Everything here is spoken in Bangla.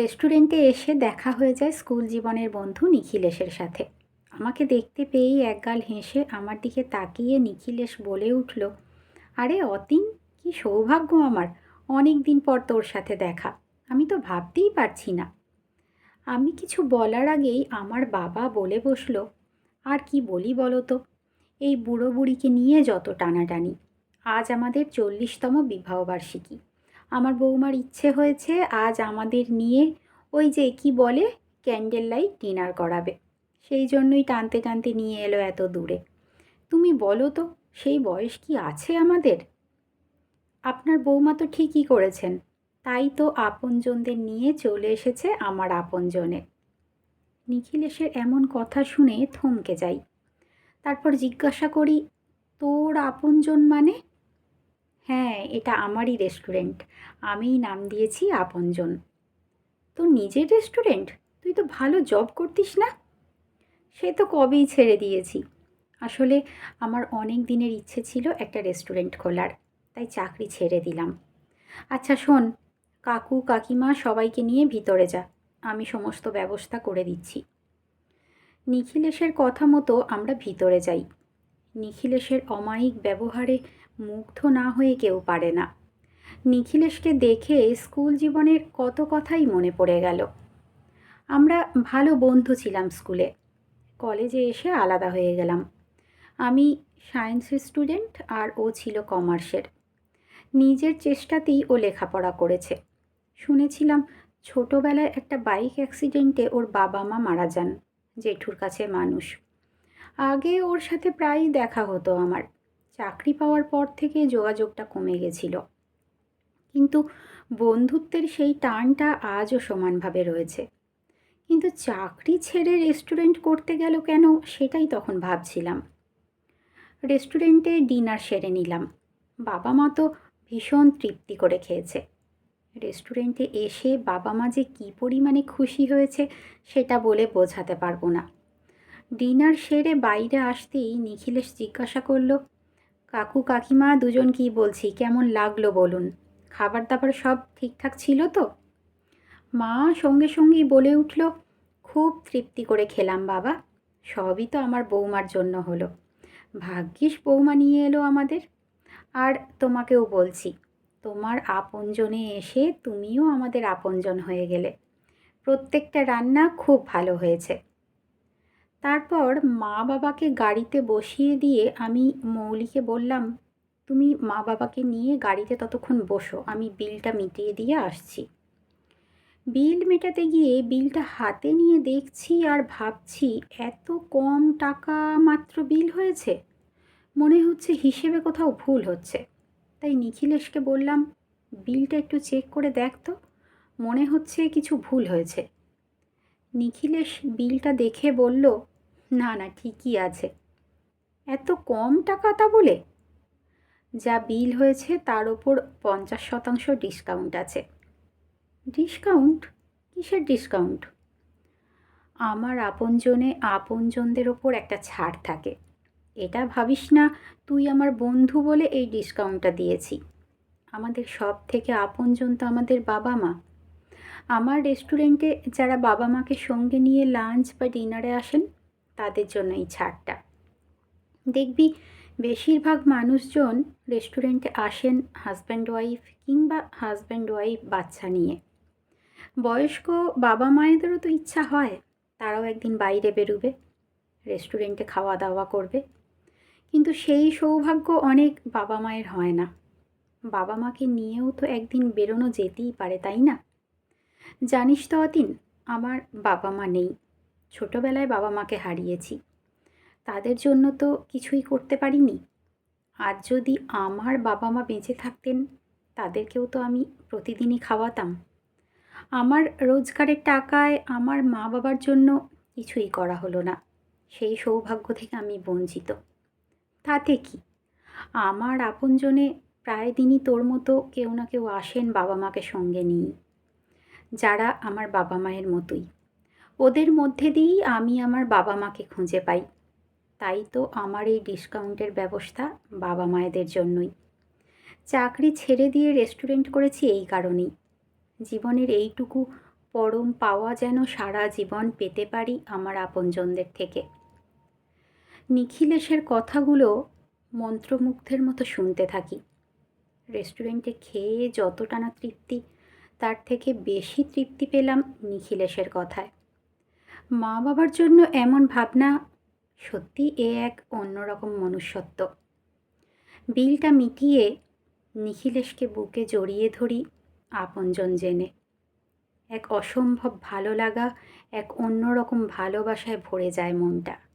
রেস্টুরেন্টে এসে দেখা হয়ে যায় স্কুল জীবনের বন্ধু নিখিলেশের সাথে। আমাকে দেখতে পেয়েই একগাল হেসে আমার দিকে তাকিয়ে নিখিলেশ বলে উঠল, আরে অতীন, কি সৌভাগ্য আমার অনেক দিন পর তোর সাথে দেখা, আমি তো ভাবতেই পারছি না। আমি কিছু বলার আগেই আমার বাবা বলে বসল, আর কি বলি বলো তো, এই বুড়ো বুড়িকে নিয়ে যত টানাটানি, আজ আমাদের চল্লিশতম বিবাহবার্ষিকী। আমার বৌমার ইচ্ছে হয়েছে আজ আমাদের নিয়ে ওই যে কি বলে ক্যান্ডেল লাইট ডিনার করাবে। সেই জন্যই টানতে টানতে নিয়ে এলো এত দূরে। তুমি বলো তো, সেই বয়স কি আছে আমাদের? আপনার বৌমা তো ঠিকই করেছেন, তাই তো আপনজনদের নিয়ে চলে এসেছে আমার আপনজনে। নিখিলেশের এমন কথা শুনে থমকে যাই। তারপর জিজ্ঞাসা করি, তোর আপনজন মানে? হ্যাঁ এটা আমারই রেস্টুরেন্ট আমিই নাম দিয়েছি আপনজন। তোর নিজের রেস্টুরেন্ট তুই তো ভালো জব করতিস না? সে তো কবেই ছেড়ে দিয়েছি। আসলে আমার অনেক দিনের ইচ্ছে ছিল একটা রেস্টুরেন্ট খোলার, তাই চাকরি ছেড়ে দিলাম। আচ্ছা শোন, কাকু, কাকিমা সবাইকে নিয়ে ভিতরে যা, আমি সমস্ত ব্যবস্থা করে দিচ্ছি। নিখিলেশের কথা মতো আমরা ভিতরে যাই। নিখিলেশের অমায়িক ব্যবহারে মুগ্ধ না হয়ে কেউ পারে না। নিখিলেশকে দেখে স্কুল জীবনের কত কথাই মনে পড়ে গেল। আমরা ভালো বন্ধু ছিলাম স্কুলে। কলেজে এসে আলাদা হয়ে গেলাম। আমি সায়েন্সের স্টুডেন্ট আর ও ছিল কমার্সের। নিজের চেষ্টাতেই ও লেখাপড়া করেছে। শুনেছিলাম ছোটোবেলায় একটা বাইক অ্যাক্সিডেন্টে ওর বাবা মা মারা যান, জেঠুর কাছে মানুষ। আগে ওর সাথে প্রায়ই দেখা হতো আমার। চাকরি পাওয়ার পর থেকে যোগাযোগটা কমে গেছিল। কিন্তু বন্ধুত্বের সেই টানটা আজও সমানভাবে রয়েছে। কিন্তু চাকরি ছেড়ে রেস্টুরেন্ট করতে গেল কেন সেটাই তখন ভাবছিলাম। রেস্টুরেন্টে ডিনার সেরে নিলাম। বাবা মা তো ভীষণ তৃপ্তি করে খেয়েছে। রেস্টুরেন্টে এসে বাবা মা যে কী পরিমাণে খুশি হয়েছে সেটা বলে বোঝাতে পারব না। ডিনার সেরে বাইরে আসতেই নিখিলেশ জিজ্ঞাসা করল, কাকু, কাকিমা দুজন কি বলছি? কেমন লাগল বলুন? খাবার দাবার সব ঠিকঠাক ছিল তো? মা সঙ্গে সঙ্গেই বলে উঠল, খুব তৃপ্তি করে খেলাম বাবা, সবই তো আমার বৌমার জন্য হলো। ভাগ্যিস বৌমা নিয়ে এলো আমাদের। আর তোমাকেও বলছি, তোমার আপনজনে এসে তুমিও আমাদের আপনজন হয়ে গেলে। প্রত্যেকটা রান্না খুব ভালো হয়েছে। তারপর মা বাবাকে গাড়িতে বসিয়ে দিয়ে আমি মৌলিকে বললাম, তুমি মা বাবাকে নিয়ে গাড়িতে ততক্ষণ বসো, আমি বিলটা মিটিয়ে দিয়ে আসছি। বিল মেটাতে গিয়ে বিলটা হাতে নিয়ে দেখছি আর ভাবছি, এত কম টাকা মাত্র বিল হয়েছে? মনে হচ্ছে হিসেবে কোথাও ভুল হচ্ছে। তাই নিখিলেশকে বললাম, বিলটা একটু চেক করে দেখ তো, মনে হচ্ছে কিছু ভুল হয়েছে। নিখিলেশ বিলটা দেখে বলল না না, ঠিকই আছে। এত কম টাকা তা বলে? যা বিল হয়েছে তার ওপর পঞ্চাশ শতাংশ ডিসকাউন্ট আছে। ডিসকাউন্ট? কিসের ডিসকাউন্ট? আমার আপনজনে আপনজনদের ওপর একটা ছাড় থাকে। এটা ভাবিস না, তুই আমার বন্ধু বলে এই ডিসকাউন্টটা দিয়েছি। আমাদের সব থেকে আপনজন তো আমাদের বাবা মা আমার রেস্টুরেন্টে যারা বাবা মাকে সঙ্গে নিয়ে লাঞ্চ বা ডিনারে আসেন তাদের জন্য এই ছাড়টা। দেখবি, বেশিরভাগ মানুষজন রেস্টুরেন্টে আসেন হাজব্যান্ড ওয়াইফ কিংবা হাজব্যান্ড ওয়াইফ বাচ্চা নিয়ে। বয়স্ক বাবা মায়েদেরও তো ইচ্ছা হয়, তারাও একদিন বাইরে বেরোবে, রেস্টুরেন্টে খাওয়া দাওয়া করবে। কিন্তু সেই সৌভাগ্য অনেক বাবা মায়ের হয় না। বাবা মাকে নিয়েও তো একদিন বেরোনো যেতেই পারে, তাই না? জানিস তো অতীন, আমার বাবা মা নেই। ছোটোবেলায় বাবা মাকে হারিয়েছি। তাদের জন্য তো কিছুই করতে পারিনি। আর যদি আমার বাবা মা বেঁচে থাকতেন, তাদেরকেও তো আমি প্রতিদিনই খাওয়াতাম। আমার রোজগারের টাকায় আমার মা বাবার জন্য কিছুই করা হলো না। সেই সৌভাগ্য থেকে আমি বঞ্চিত। তাতে কি? আমার আপনজনে প্রায় দিনই তোর মতো কেউ না কেউ আসেন বাবা মাকে সঙ্গে নিয়ে। যারা আমার বাবা মায়ের মতোই। ওদের মধ্যে দিয়েই আমি আমার বাবা মাকে খুঁজে পাই। তাই তো আমার এই ডিসকাউন্টের ব্যবস্থা বাবা মায়েদের জন্যই। চাকরি ছেড়ে দিয়ে রেস্টুরেন্ট করেছি এই কারণেই। জীবনের এইটুকু পরম পাওয়া যেন সারা জীবন পেতে পারি আমার আপনজনদের থেকে। নিখিলেশের কথাগুলো মন্ত্রমুগ্ধের মতো শুনতে থাকি। রেস্টুরেন্টে খেয়ে যতটা না তৃপ্তি, তার থেকে বেশি তৃপ্তি পেলাম নিখিলেশের কথায়। মা বাবার জন্য এমন ভাবনা সত্যি এ এক অন্যরকম মনুষ্যত্ব। বিলটা মিটিয়ে নিখিলেশকে বুকে জড়িয়ে ধরি আপনজন জেনে। এক অসম্ভব ভালো লাগা, এক অন্যরকম ভালোবাসায় ভরে যায় মনটা।